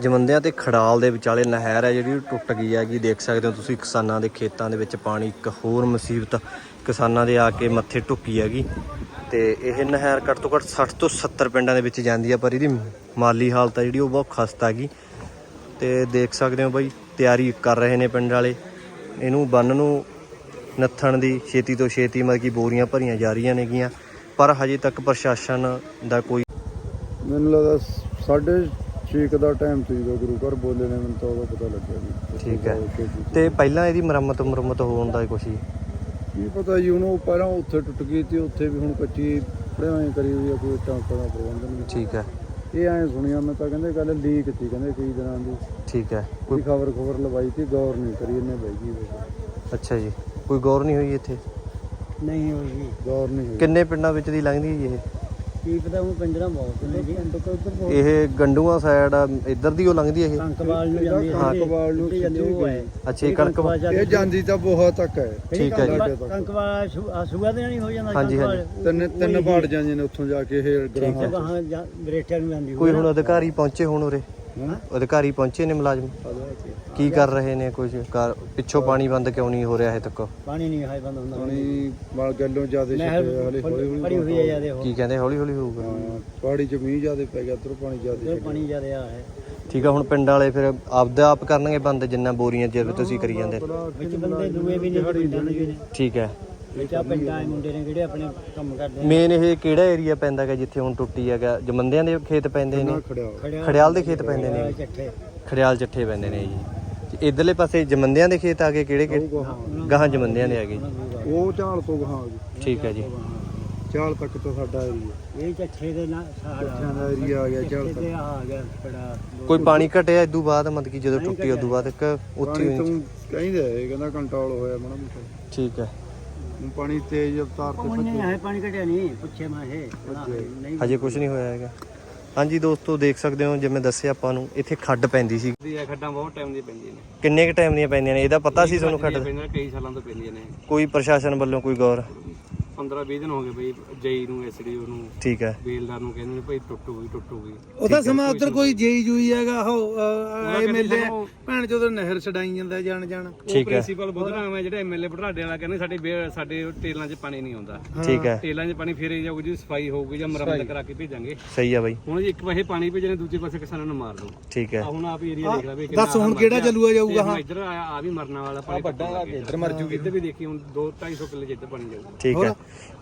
ਜਮੰਦਿਆਂ ਤੇ ਖੜਾਲ ਦੇ ਵਿਚਾਲੇ ਨਹਿਰ ਹੈ ਜਿਹੜੀ ਉਹ ਟੁੱਟ ਗਈ ਹੈਗੀ ਦੇਖ ਸਕਦੇ ਹੋ ਤੁਸੀਂ ਕਿਸਾਨਾਂ ਦੇ ਖੇਤਾਂ ਦੇ ਵਿੱਚ ਪਾਣੀ ਇੱਕ ਹੋਰ ਮੁਸੀਬਤ ਕਿਸਾਨਾਂ ਦੇ ਆ ਕੇ ਮੱਥੇ ਟੁੱਕੀ ਹੈਗੀ। ਤੇ ਇਹ ਨਹਿਰ ਘੱਟ ਤੋਂ ਘੱਟ 60 ਤੋਂ 70 ਪਿੰਡਾਂ ਦੇ ਵਿੱਚ ਜਾਂਦੀ ਹੈ, ਪਰ ਇਹਦੀ ਮਾਲੀ ਹਾਲਤ ਹੈ ਜਿਹੜੀ ਉਹ ਬਹੁਤ ਖਸਤਾ ਹੈਗੀ। ਤੇ ਦੇਖ ਸਕਦੇ ਹੋ ਬਾਈ, ਤਿਆਰੀ ਕਰ ਰਹੇ ਨੇ ਪਿੰਡ ਵਾਲੇ। ਇਹਨੂੰ ਬੰਨ ਨੂੰ ਨੱਥਣ ਦੀ ਛੇਤੀ ਤੋਂ ਛੇਤੀ ਮਤਲਬ ਕਿ ਬੋਰੀਆਂ ਭਰੀਆਂ ਜਾ ਰਹੀਆਂ ਨੇਗੀਆਂ। ਪਰ ਹਜੇ ਤੱਕ ਪ੍ਰਸ਼ਾਸਨ ਦਾ ਕੋਈ ਮੈਨੂੰ ਲੱਗਦਾ ਸਾਢੇ ਛੇ ਕੁ ਦਾ ਟਾਈਮ ਸੀਗਾ ਗੁਰੂ ਘਰ ਬੋਲੇ ਨੇ ਮੈਨੂੰ ਤਾਂ ਉਹਦਾ ਪਤਾ ਲੱਗਿਆ ਜੀ ਠੀਕ ਹੈ। ਤੇ ਪਹਿਲਾਂ ਇਹਦੀ ਮੁਰੰਮਤ ਮੁਰੰਮਤ ਹੋਣ ਦਾ ਕੁਛ ਹੀ ਕੀ ਪਤਾ ਜੀ ਹੁਣ ਉਹ ਪਹਿਲਾਂ ਉੱਥੇ ਟੁੱਟ ਗਈ ਤੇ ਉੱਥੇ ਵੀ ਹੁਣ ਕੱਚੀ ਪੜਾਈ ਕਰੀ ਹੋਈ ਆ ਕੋਈ ਟਾਂਕਾ ਦਾ ਪ੍ਰਬੰਧ ਨਹੀਂ। ਠੀਕ ਹੈ। ਇਹ ਐਂ ਸੁਣਿਆ ਮੈਂ ਤਾਂ ਕਹਿੰਦੇ ਗੱਲ ਲੀਕ ਸੀ ਕਹਿੰਦੇ ਕਈ ਦਿਨਾਂ ਦੀ। ਠੀਕ ਹੈ। ਕੋਈ ਖਬਰ ਖਬਰ ਲਵਾਈ ਸੀ ਗੌਰ ਨਹੀਂ ਕਰੀ ਇਹਨੇ ਬਾਈ ਜੀ। ਅੱਛਾ ਜੀ। ਕੋਈ ਗੌਰ ਨਹੀਂ ਹੋਈ ਇੱਥੇ? ਨਹੀਂ ਹੋਈ। ਗੌਰ ਨਹੀਂ ਹੋਈ। ਕਿੰਨੇ ਪਿੰਡਾਂ ਵਿੱਚ ਦੀ ਲੰਘਦੀ ਹੈ ਜੀ ਇਹ? ਕੀ ਪਤਾ ਉਹ ਕੰਜਰਾ ਬਹੁਤ ਨੇ ਜੀ। ਅੰਦਰ ਤੋਂ ਉੱਧਰ ਬਹੁਤ ਇਹ ਗੰਡੂਆਂ ਸਾਈਡ ਇੱਧਰ ਦੀ ਉਹ ਲੰਘਦੀ ਇਹ? ਕੰਕਵਾਲ ਨੂੰ ਜਾਂਦੀ ਹੈ ਕੰਕਵਾਲ ਨੂੰ ਸਿੱਧੀ ਜਾਂਦੀ ਉਹ ਹੈ। ਅੱਛਾ ਇਹ ਕਣਕ ਇਹ ਜਾਂਦੀ ਤਾਂ ਬਹੁਤ ਤੱਕ ਹੈ। ਠੀਕ ਹੈ ਜੀ। ਕੰਕਵਾਲ ਸੂਆ ਦੇ ਨਹੀਂ ਹੋ ਜਾਂਦਾ ਹਾਂਜੀ, ਹਾਂਜੀ। ਕੰਕਵਾਲ। ਤਿੰਨ ਤਿੰਨ ਬਾੜ ਜਾਂਦੇ ਨੇ ਉੱਥੋਂ ਜਾ ਕੇ ਇਹ ਉਹ ਗ੍ਰਾਹਾਂ। ਗਾਹਾਂ ਜਾ- ਬਰੇਟਿਆਂ ਨੂੰ ਜਾਂਦੀ ਕੋਈ ਹੁਣ ਅਧਿਕਾਰੀ ਪਹੁੰਚੇ ਹੁਣ ਉਰੇ? ਅਧਿਕਾਰੀ ਪਹੁੰਚੇ ਨੇ ਮੁਲਾਜ਼ਮ? ਕੀ ਕਰ ਰਹੇ ਨੇ ਕੁਝ? ਕਰ ਪਿੱਛੋਂ ਪਾਣੀ ਬੰਦ ਕਿਉਂ ਨਹੀਂ ਹੋ ਰਿਹਾ ਹੈ ਤੱਕ? ਪਾਣੀ ਨਹੀਂ ਹਾਈ ਬੰਦ ਹੁੰਦਾ। ਪਾਣੀ ਵਾਲ ਗੱਲੋਂ ਜ਼ਿਆਦਾ ਨਹਿਰ ਛੱਡੇ ਹਲੇ ਹੌਲੀ ਹੌਲੀ ਪੜੀ ਹੋਈ ਹੈ ਜਿਆਦੇ ਉਹ। ਕੀ ਕਹਿੰਦੇ? ਹੌਲੀ ਹੌਲੀ ਹੋਊਗਾ। ਹਾਂ, ਪਹਾੜੀ ਚ ਮੀਂਹ ਜ਼ਿਆਦਾ ਪੈ ਗਿਆ ਉਧਰੋਂ ਪਾਣੀ ਜ਼ਿਆਦਾ ਜੋ ਪਾਣੀ ਜਿਆਦੇ ਆ ਹੈ। ਠੀਕ ਆ ਹੁਣ ਪਿੰਡ ਵਾਲੇ ਫਿਰ ਆਪਦਾ ਆਪ ਕਰਨਗੇ ਬੰਦ ਜਿੰਨਾ ਬੋਰੀਆਂ ਜਿਵੇਂ ਤੁਸੀਂ ਕਰੀ ਜਾਂਦੇ। ਵਿੱਚ ਬੰਦੇ ਦੂਏ ਵੀ ਨੇ ਪਿੰਡਾਂ ਦੇ ਵੀ ਨੇ ਠੀਕ ਹੈ। ਵਿੱਚ ਆ ਪਿੰਡਾਂ ਦੇ ਮੁੰਡੇ ਨੇ ਜਿਹੜੇ ਆਪਣੇ ਕੰਮ ਕਰਦੇ ਨੇ। ਮੇਨ ਇਹ ਕਿਹੜਾ ਏਰੀਆ ਪੈਂਦਾ ਹੈਗਾ ਜਿੱਥੇ ਹੁਣ ਟੁੱਟੀ ਹੈਗਾ? ਜਮੰਦਿਆਂ ਦੇ ਖੇਤ ਪੈਂਦੇ ਨੇ? ਖੜਿਆ ਖੜਿਆ ਖੜਿਆਲ ਦੇ ਖੇਤ ਪੈਂਦੇ ਨੇ। ਚੱਠੇ। ਖੜਿਆਲ ਚੱਠੇ ਪੈਂਦੇ ਨੇ ਜੀ। ਇਧਰਲੇ ਪਾਸੇ ਜਮੰਦਿਆਂ ਦੇ ਖੇਤ ਆ ਗਏ ਕਿਹੜੇ ਕਿਹੜੇ? ਗਾਹਾਂ। ਜਮੰਦਿਆਂ ਦੇ ਆ ਗਏ ਜੀ। ਉਹ ਝਾਲ ਤੋਂ ਗਾਹਾਂ ਆ ਗਈ ਠੀਕ ਹੈ ਜੀ। ਝਾਲ ਤੱਕ ਤਾਂ ਸਾਡਾ ਏਰੀਆ ਇਹ ਚੱਠੇ ਦੇ ਨਾਲ ਸਾਡਾ ਏਰੀਆ ਆ ਗਿਆ ਝਾਲ ਤੱਕ। ਤੇ ਆ ਗਿਆ ਬੜਾ ਕੋਈ ਪਾਣੀ ਘਟਿਆ ਇਦੋਂ ਬਾਅਦ? ਮਤਲਬ ਕਿ ਜਦੋਂ ਟੁੱਟੀ ਉਦੋਂ ਬਾਅਦ ਇੱਕ ਉੱਥੇ ਕਹਿੰਦੇ ਇਹ ਕਹਿੰਦਾ ਕੰਟਰੋਲ ਹੋਇਆ ਮਾੜਾ ਮੋਟਾ। ਠੀਕ ਹੈ। ਹੁਣ ਪਾਣੀ ਤੇਜ਼ ਰਫ਼ਤਾਰ ਤੇ ਉਹ ਨਹੀਂ ਹੈ ਪਾਣੀ ਘਟਿਆ ਨਹੀਂ ਪੁੱਛੇ ਮੈਂ ਇਹ ਨਹੀਂ ਹਜੇ ਕੁਝ ਨਹੀਂ ਹੋਇਆ ਹੈਗਾ। ਹਾਂਜੀ ਦੋਸਤੋ ਦੇਖ ਸਕਦੇ ਹੋ ਜਿਵੇਂ ਦੱਸਿਆ ਆਪਾਂ ਨੂੰ ਇੱਥੇ ਖੱਡ ਪੈਂਦੀ ਸੀ। ਦੀਆਂ ਖੱਡਾਂ ਬਹੁਤ ਟਾਈਮ ਦੀਆਂ ਪੈਂਦੀਆਂ ਨੇ। ਕਿੰਨੇ ਕ ਟਾਈਮ ਦੀਆਂ ਪੈਂਦੀਆਂ ਨੇ? ਇਹਦਾ ਪਤਾ ਸੀ ਤੁਹਾਨੂੰ ਖੱਡ? ਪੈਂਦੀਆਂ ਕਈ ਸਾਲਾਂ ਤੋਂ ਪੈਂਦੀਆਂ ਨੇ। ਕੋਈ ਪ੍ਰਸ਼ਾਸਨ ਵੱਲੋਂ ਕੋਈ ਗੌਰ? 15 20 ਦਿਨ ਹੋ ਗਏ ਬਈ ਜਈ ਨੂੰ ਐਸਡੀਓ ਨੂੰ ਠੀਕ ਹੈ। ਬੇਲਦਾਰ ਨੂੰ ਕਹਿੰਦੇ ਨੇ ਭਾਈ ਟੁੱਟੂਗੀ ਟੁੱਟੂਗੀ ਉਹਦਾ ਸਮਾਂ ਉਧਰ ਕੋਈ ਜੇਈ ਜੂਈ ਹੈਗਾ ਉਹ ਐਮਐਲਏ ਭੈਣ ਜਦੋਂ ਨਹਿਰ ਛਡਾਈ ਜਾਂਦਾ ਜਾਣ ਜਾਣ ਠੀਕ ਹੈ। ਪ੍ਰਿੰਸੀਪਲ ਬੁੱਧਰਾਮ ਹੈ ਜਿਹੜਾ ਐਮਐਲਏ ਬੜਾਡੇ ਵਾਲਾ ਕਹਿੰਦੇ ਸਾਡੇ ਸਾਡੇ ਟੇਲਾਂ 'ਚ ਪਾਣੀ ਨਹੀਂ ਆਉਂਦਾ। ਠੀਕ ਹੈ। ਟੇਲਾਂ 'ਚ ਪਾਣੀ ਫੇਰੇ ਜਾਊਗੀ ਜੀ ਸਫ਼ਾਈ ਹੋਊਗੀ ਜਾਂ ਮੁਰੰਮਤ ਕਰਾ ਕੇ ਭੇਜਾਂਗੇ। ਸਹੀ ਆ ਬਾਈ। ਹੁਣ ਜੀ ਇੱਕ ਪਾਸੇ ਪਾਣੀ ਭੇਜਣੇ ਦੂਜੇ ਪਾਸੇ ਕਿਸਾਨਾਂ ਨੂੰ ਮਾਰ ਦੋ। ਠੀਕ ਹੈ। ਆ ਹੁਣ ਆਪ ਹੀ ਏਰੀਆ ਦੇਖ ਲੈ ਵੀ ਦੱਸ ਹੁਣ ਕਿਹੜਾ ਚੱਲੂਆ ਜਾਊਗਾ ਹਾਂ। ਇੱਧਰ ਆਇਆ ਆ ਵੀ ਮਰਨਾ ਵਾਲਾ ਪਾਣੀ ਵੱਡਾ ਇੱਧਰ ਮਰ ਜੂਗੀ। ਇੱਧਰ ਵੀ ਦੇਖੀ ਹੁਣ 2 250 ਕਿੱਲੇ ਜਿੱਧਰ ਪਾਣੀ ਜਾਊਗਾ। ਠੀਕ ਹੈ।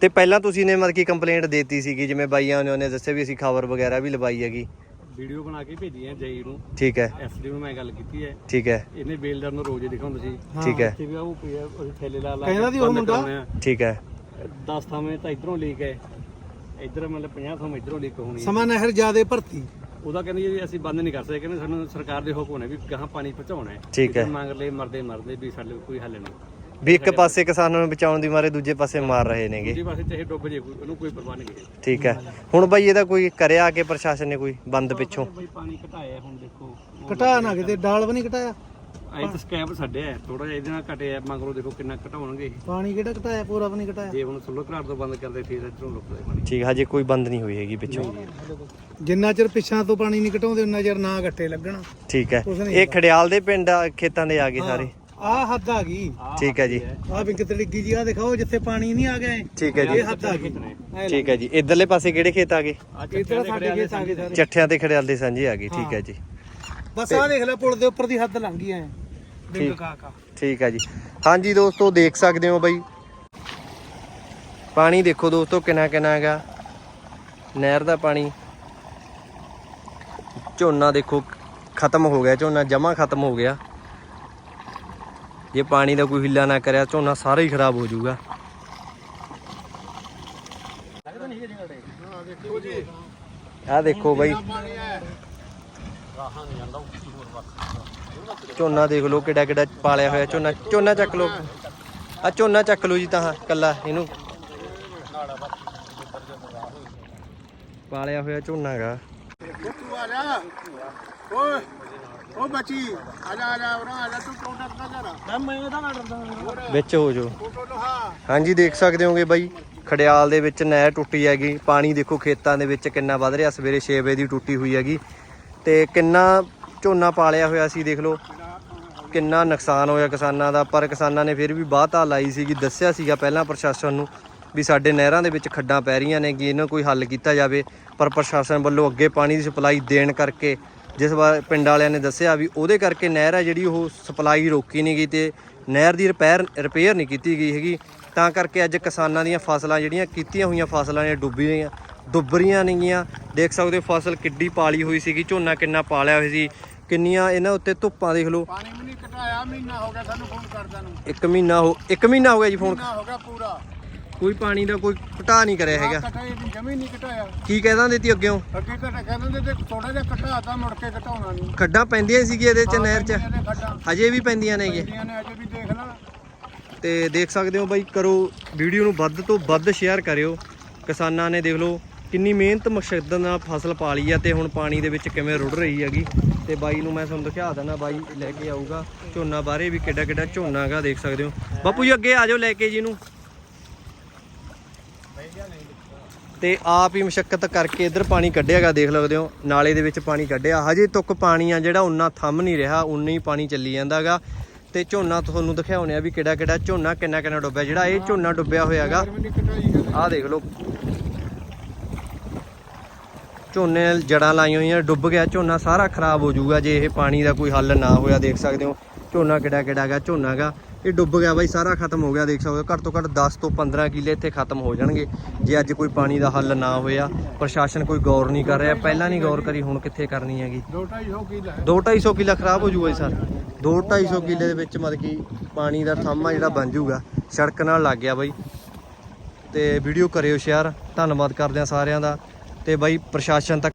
ਤੇ ਪਹਿਲਾਂ ਤੁਸੀਂ ਨੇ ਮਤਲਬ ਕਿ ਕੰਪਲੇਂਟ ਦੇਤੀ ਸੀਗੀ ਜਿਵੇਂ ਬਾਈਆਂ ਨੇ ਉਹਨੇ ਦੱਸਿਆ ਵੀ ਅਸੀਂ ਖਬਰ ਵਗੈਰਾ ਵੀ ਲਵਾਈ ਹੈਗੀ। ਵੀਡੀਓ ਬਣਾ ਕੇ ਭੇਜੀ ਹੈ ਜਈ ਨੂੰ। ਠੀਕ ਹੈ। ਐਸਡੀਓ ਨੂੰ ਮੈਂ ਗੱਲ ਕੀਤੀ ਹੈ। ਠੀਕ ਹੈ। ਇਹਨੇ ਬੇਲਦਾਰ ਨੂੰ ਰੋਜ਼ ਹੀ ਦਿਖਾਉਂਦੇ ਸੀ। ਠੀਕ ਹੈ। ਇੱਥੇ ਵੀ ਉਹ ਪਿਆ ਉਹ ਥੈਲੇ ਲਾ ਲਾ ਕਹਿੰਦਾ ਸੀ ਉਹ ਮੁੰਡਾ? ਠੀਕ ਹੈ। 10 ਥਾਵੇਂ ਤਾਂ ਇਧਰੋਂ ਲੀਕ ਹੈ। ਇਧਰ ਮਤਲਬ 50 ਥਾਵੇਂ ਇਧਰੋਂ ਲੀਕ ਹੋਣੀ ਹੈ। ਸਮਾਂ ਨਹਿਰ ਜਿਆਦੇ ਭਰਤੀ। ਉਹਦਾ ਕਹਿੰਦੇ ਜੀ ਅਸੀਂ ਬੰਦ ਨਹੀਂ ਕਰ ਸਕਦੇ। ਕਹਿੰਦੇ ਸਾਨੂੰ ਸਰਕਾਰ ਦੇ ਹੁਕਮ ਨੇ ਵੀ ਗਾਹਾਂ ਪਾਣੀ ਪਹੁੰਚਾਉਣਾ ਹੈ। ਠੀਕ ਹੈ। ਮੰਗ ਲਏ ਮਰਦੇ ਮਰਦੇ ਵੀ ਸਾਡੇ ਕੋਈ ਹੱਲ ਨਹੀਂ। ਵੀ ਇੱਕ ਪਾਸੇ ਕਿਸਾਨਾਂ ਨੂੰ ਬਚਾਉਣ ਦੀ ਮਾਰੇ ਦੂਜੇ ਪਾਸੇ ਮਾਰ ਰਹੇ ਨੇਗੇ। ਦੂਜੇ ਪਾਸੇ ਚਾਹੇ ਡੁੱਬ ਜੇ ਕੋਈ ਉਹਨੂੰ ਕੋਈ ਪਰਵਾਹ ਨਹੀਂ ਹੈ ਠੀਕ ਹੈ। ਹੁਣ ਬਾਈ ਇਹਦਾ ਕੋਈ ਕਰਿਆ ਕਿ ਪ੍ਰਸ਼ਾਸਨ ਨੇ ਕੋਈ ਬੰਦ ਪਿੱਛੋਂ? ਬਈ ਪਾਣੀ ਘਟਾਇਆ ਹੁਣ ਦੇਖੋ। ਘਟਾ ਨਾ ਕਿਤੇ ਡਾਲ ਵੀ ਨਹੀਂ ਘਟਾਇਆ। ਐਂ ਤਾਂ ਸਕੈਪ ਛੱਡਿਆ ਥੋੜਾ ਜਿਹਾ ਇਹਦੇ ਨਾਲ ਘਟਿਆ ਮਗਰੋਂ ਦੇਖੋ ਕਿੰਨਾ ਘਟਾਉਣਗੇ ਪਾਣੀ ਕਿਹੜਾ ਘਟਾਇਆ ਪੂਰਾ ਵੀ ਨਹੀਂ ਘਟਾਇਆ। ਜੇ ਹੁਣ ਸੁੱਲੋ ਘਰਾਟ ਤੋਂ ਬੰਦ ਕਰਦੇ ਫਿਰ ਇਧਰੋਂ ਲੁਕਦੇ ਪਾਣੀ। ਠੀਕ ਹਜੇ ਕੋਈ ਬੰਦ ਨਹੀਂ ਹੋਈ ਹੈਗੀ ਪਿੱਛੋਂ। ਜਿੰਨਾ ਚਿਰ ਪਿੱਛਾਂ ਤੋਂ ਪਾਣੀ ਨਹੀਂ ਘਟਾਉਂਦੇ ਉਨਾ ਚਿਰ ਨਾ ਘੱਟੇ ਲੱਗਣਾ। ਠੀਕ ਹੈ। ਇਹ ਖੜਿਆਲ ਦੇ ਪਿੰਡ ਆ, ਖੇਤਾਂ ਦੇ ਆ ਗਏ ਸਾਰੇ। ਆਹ ਹੱਦ ਆ ਗਈ। ਠੀਕ ਹੈ ਜੀ। ਆਹ ਬਿੰਕ ਤੜਿੱਗੀ ਜੀ ਆ ਦਿਖਾਓ ਜਿੱਥੇ ਪਾਣੀ ਨਹੀਂ ਆ ਗਿਆ ਇਹ। ਠੀਕ ਹੈ ਜੀ। ਇਹ ਹੱਦ ਆ ਗਈ। ਐ ਠੀਕ ਹੈ ਜੀ। ਇਧਰਲੇ ਪਾਸੇ ਕਿਹੜੇ ਖੇਤ ਆ ਗਏ? ਇਧਰ ਸਾਡੇ ਖੇਤ ਆ ਗਏ ਸਾਰੇ। ਚੱਠਿਆਂ ਤੇ ਖੜਿਆਲ ਦੇ ਸਾਂਝੇ ਆ ਗਏ। ਠੀਕ ਹੈ ਜੀ। ਬਸ ਆਹ ਦੇਖ ਲੈ ਪੁਲ ਦੇ ਉੱਪਰ ਦੀ ਹੱਦ ਲੰਘ ਗਈ ਐ। ਬਿੰਕ ਕਾ ਕਾ ਠੀਕ ਹੈ ਜੀ। ਹਾਂਜੀ ਦੋਸਤੋ ਦੇਖ ਸਕਦੇ ਹੋ ਬਈ। ਪਾਣੀ ਦੇਖੋ ਦੋਸਤੋ ਕਿੰਨਾ ਕਿੰਨਾ ਹੈਗਾ। ਨਹਿਰ ਦਾ ਪਾਣੀ। ਝੋਨਾ ਦੇਖੋ ਖਤਮ ਹੋ ਗਿਆ। ਝੋਨਾ ਜਮਾ ਖਤਮ ਹੋ ਗਿਆ। ਜੇ ਪਾਣੀ ਦਾ ਕੋਈ ਹਿੱਲਾ ਨਾ ਕਰਿਆ, ਝੋਨਾ ਸਾਰਾ ਹੀ ਖਰਾਬ ਹੋ ਜਾਊਗਾ। ਆ ਦੇਖੋ ਬਈ। ਝੋਨਾ ਦੇਖ ਲਓ ਕਿੱਡਾ ਕਿੱਡਾ ਪਾਲਿਆ ਹੋਇਆ ਝੋਨਾ। ਝੋਨਾ ਚੱਕ ਲਓ। ਆ ਝੋਨਾ ਚੱਕ ਲਓ ਜੀ ਤਾਂ ਕੱਲਾ ਇਹਨੂੰ। ਪਾਲਿਆ ਹੋਇਆ ਝੋਨਾ ਹੈਗਾ। ਓਏ। ਓ ਬੱਚੀ ਆ ਜਾ ਆ ਜਾ ਉਰਾ ਆ ਜਾ ਤੂੰ ਕਾਊਂਟਰ ਨਾ ਜਰਾ ਮੈਂ ਇਹਦਾ ਨਾ ਡਰਦਾ ਵਿੱਚ ਹੋ ਲਹਾ। ਹਾਂਜੀ ਦੇਖ ਸਕਦੇ ਹੋਗੇ ਬਾਈ ਖੜਿਆਲ ਦੇ ਵਿੱਚ ਨਹਿਰ ਟੁੱਟੀ ਹੈਗੀ। ਪਾਣੀ ਦੇਖੋ ਖੇਤਾਂ ਦੇ ਵਿੱਚ ਕਿੰਨਾ ਵੱਧ ਰਿਹਾ ਸਵੇਰੇ 6 ਵਜੇ ਦੀ ਟੁੱਟੀ ਹੋਈ ਹੈਗੀ। ਤੇ ਕਿੰਨਾ ਝੋਨਾ ਪਾਲਿਆ ਹੋਇਆ ਸੀ ਦੇਖ ਲਓ। ਕਿੰਨਾ ਨੁਕਸਾਨ ਹੋਇਆ ਕਿਸਾਨਾਂ ਦਾ ਪਰ ਕਿਸਾਨਾਂ ਨੇ ਫਿਰ ਵੀ ਬਾਹਤਾ ਲਾਈ ਸੀਗੀ ਦੱਸਿਆ ਸੀਗਾ ਪਹਿਲਾਂ ਪ੍ਰਸ਼ਾਸਨ ਨੂੰ ਵੀ ਸਾਡੇ ਨਹਿਰਾਂ ਦੇ ਵਿੱਚ ਖੱਡਾਂ ਪੈ ਰਹੀਆਂ ਨੇ ਕਿ ਇਹਨਾਂ ਕੋਈ ਹੱਲ ਕੀਤਾ ਜਾਵੇ। ਪਰ ਪ੍ਰਸ਼ਾਸਨ ਵੱਲੋਂ ਅੱਗੇ ਪਾਣੀ ਦੀ ਸਪਲਾਈ ਦੇਣ ਕਰਕੇ ਜਿਸ ਵਾਰ ਪਿੰਡ ਵਾਲਿਆਂ ਨੇ ਦੱਸਿਆ ਵੀ ਉਹਦੇ ਕਰਕੇ ਨਹਿਰ ਹੈ ਜਿਹੜੀ ਉਹ ਸਪਲਾਈ ਰੋਕੀ ਨਹੀਂ ਗਈ ਤੇ ਨਹਿਰ ਦੀ ਰਿਪੇਅਰ ਰਿਪੇਅਰ ਨਹੀਂ ਕੀਤੀ ਗਈ ਹੈਗੀ। ਤਾਂ ਕਰਕੇ ਅੱਜ ਕਿਸਾਨਾਂ ਦੀਆਂ ਫਸਲਾਂ ਜਿਹੜੀਆਂ ਕੀਤੀਆਂ ਹੋਈਆਂ ਫਸਲਾਂ ਨੇ ਡੁੱਬੀ ਰਹੀਆਂ ਡੁੱਬ ਰਹੀਆਂ ਨੇਗੀਆਂ ਦੇਖ ਸਕਦੇ ਹੋ ਫਸਲ ਕਿੱਡੀ ਪਾਲੀ ਹੋਈ ਸੀਗੀ ਝੋਨਾ ਕਿੰਨਾ ਪਾਲਿਆ ਹੋਇਆ ਸੀ ਕਿੰਨੀਆਂ ਇਹਨਾਂ ਉੱਤੇ ਧੁੱਪਾਂ ਦੇਖ ਲਓ। ਪਾਣੀ ਵੀ ਨਹੀਂ ਘਟਾਇਆ ਮਹੀਨਾ ਹੋ ਗਿਆ ਸਾਨੂੰ ਫੋਨ ਕਰਦਾ ਨੂੰ। ਇੱਕ ਮਹੀਨਾ ਹੋ ਇੱਕ ਮਹੀਨਾ ਹੋ ਗਿਆ ਜੀ ਫੋਨ। ਹੋ ਗਿਆ ਪੂਰਾ। ਕੋਈ ਪਾਣੀ ਦਾ ਕੋਈ ਘਟਾ ਨਹੀਂ ਕਰਿਆ ਹੈਗਾ। ਘਟਾਇਆ ਨਹੀਂ ਜਮੀ ਨਹੀਂ ਘਟਾਇਆ। ਕੀ ਕਹਿ ਦਿੰਦੇ ਅੱਗੇੋਂ ਅੱਗੇ ਘਟਾ ਕਹਿੰਦੇ ਤੇ ਥੋੜਾ ਜਿਹਾ ਘਟਾਤਾ ਮੁੜ ਕੇ ਘਟਾਉਣਾ ਨਹੀਂ। ਖੱਡਾਂ ਪੈਂਦੀਆਂ ਸੀਗੀ ਇਹਦੇ ਚ ਨਹਿਰ ਚ। ਹਜੇ ਵੀ ਪੈਂਦੀਆਂ ਨੇ ਅਜੇ ਵੀ ਦੇਖ ਲਾ। ਤੇ ਦੇਖ ਸਕਦੇ ਹੋ ਬਾਈ ਕਰੋ ਵੀਡੀਓ ਨੂੰ ਵੱਧ ਤੋਂ ਵੱਧ ਸ਼ੇਅਰ ਕਰਿਓ। ਕਿਸਾਨਾਂ ਨੇ ਦੇਖ ਲਓ ਕਿੰਨੀ ਮਿਹਨਤ ਮਸ਼ੱਕਤ ਨਾਲ ਫਸਲ ਪਾਲੀ ਆ ਤੇ ਹੁਣ ਪਾਣੀ ਦੇ ਵਿੱਚ ਕਿਵੇਂ ਰੁੜ ਰਹੀ ਹੈਗੀ। ਤੇ ਬਾਈ ਨੂੰ ਮੈਂ ਤੁਹਾਨੂੰ ਦਿਖਾ ਦਿੰਦਾ ਬਾਈ ਲੈ ਕੇ ਆਊਗਾ। ਝੋਨਾ ਬਾਰੇ ਵੀ ਕਿੱਡਾ ਕਿੱਡਾ ਝੋਨਾ ਹੈਗਾ ਦੇਖ ਸਕਦੇ ਹੋ। ਬਾਪੂ ਜੀ ਅੱਗੇ ਆ ਜਾਓ ਲੈ ਕੇ ਜੀ ਨੂੰ। ਤੇ ਆਪ ਹੀ ਮਸ਼ੱਕਤ ਕਰਕੇ ਇਧਰ ਪਾਣੀ ਕੱਢਿਆਗਾ, ਦੇਖ ਲਗਦੇ ਹੋ, ਨਾਲੇ ਦੇ ਵਿੱਚ ਪਾਣੀ ਕੱਢਿਆ। ਹਜੇ ਤੱਕ ਪਾਣੀ ਆ ਜਿਹੜਾ ਉਨਾ ਥੰਮ ਨਹੀਂ ਰਿਹਾ ਉਨਾ ਹੀ ਪਾਣੀ ਚੱਲੀ ਜਾਂਦਾਗਾ। ਤੇ ਝੋਨਾ ਤੁਹਾਨੂੰ ਦਿਖਾਉਣੇ ਆ ਵੀ ਕਿਹੜਾ ਕਿਹੜਾ ਝੋਨਾ, ਕਿੰਨਾ ਕਿੰਨਾ ਡੁੱਬਿਆ। ਜਿਹੜਾ ਇਹ ਝੋਨਾ ਡੁੱਬਿਆ ਹੋਇਆਗਾ ਵੀ ਆਹ ਦੇਖ ਲਓ। ਝੋਨੇ ਜੜਾਂ ਲਾਈਆਂ ਹੋਈਆਂ, ਡੁੱਬ ਗਿਆ, ਝੋਨਾ ਸਾਰਾ ਖਰਾਬ ਹੋ ਜਾਊਗਾ, ਜੇ ਇਹ ਪਾਣੀ ਦਾ ਕੋਈ ਹੱਲ ਨਾ ਹੋਇਆ, ਦੇਖ ਸਕਦੇ ਹੋ। ਝੋਨਾ ਕਿਹੜਾ ਕਿਹੜਾ ਗਾ ਝੋਨਾ ਗਾ ਇਹ ਡੁੱਬ ਗਿਆ ਬਾਈ, ਸਾਰਾ ਖਤਮ ਹੋ ਗਿਆ, ਦੇਖ ਸਕਦੇ ਹੋ, ਘੱਟ ਤੋਂ ਘੱਟ 10 ਤੋਂ 15 ਕਿੱਲੇ ਇੱਥੇ ਖਤਮ ਹੋ ਜਾਣਗੇ। ਜੇ ਅੱਜ ਕੋਈ ਪਾਣੀ ਦਾ ਹੱਲ ਨਾ ਹੋਇਆ, ਪ੍ਰਸ਼ਾਸਨ ਕੋਈ ਗੌਰ ਨਹੀਂ ਕਰ ਰਿਹਾ, ਪਹਿਲਾਂ ਨਹੀਂ ਗੌਰ ਕਰੀ, ਹੁਣ ਕਿੱਥੇ ਕਰਨੀ ਹੈਗੀ? 2.5 ਕਿੱਲਾ 2-250 ਕਿੱਲਾ ਖਰਾਬ ਹੋ ਜਾਊਗਾ ਜੀ ਸਰ। 2-250 ਕਿੱਲੇ ਦੇ ਵਿੱਚ ਮਤਲਬ ਕਿ ਪਾਣੀ ਦਾ ਥੰਮਾ ਜਿਹੜਾ ਬਣ ਜੂਗਾ। ਸੜਕ ਨਾਲ ਲੱਗ ਗਿਆ ਬਾਈ। ਤੇ ਵੀਡੀਓ ਕਰਿਓ ਸ਼ੇਅਰ। ਧੰਨਵਾਦ ਕਰਦੇ ਆ ਸਾਰਿਆਂ ਦਾ। ਤੇ ਬਾਈ, ਪ੍ਰਸ਼ਾਸਨ ਤੱਕ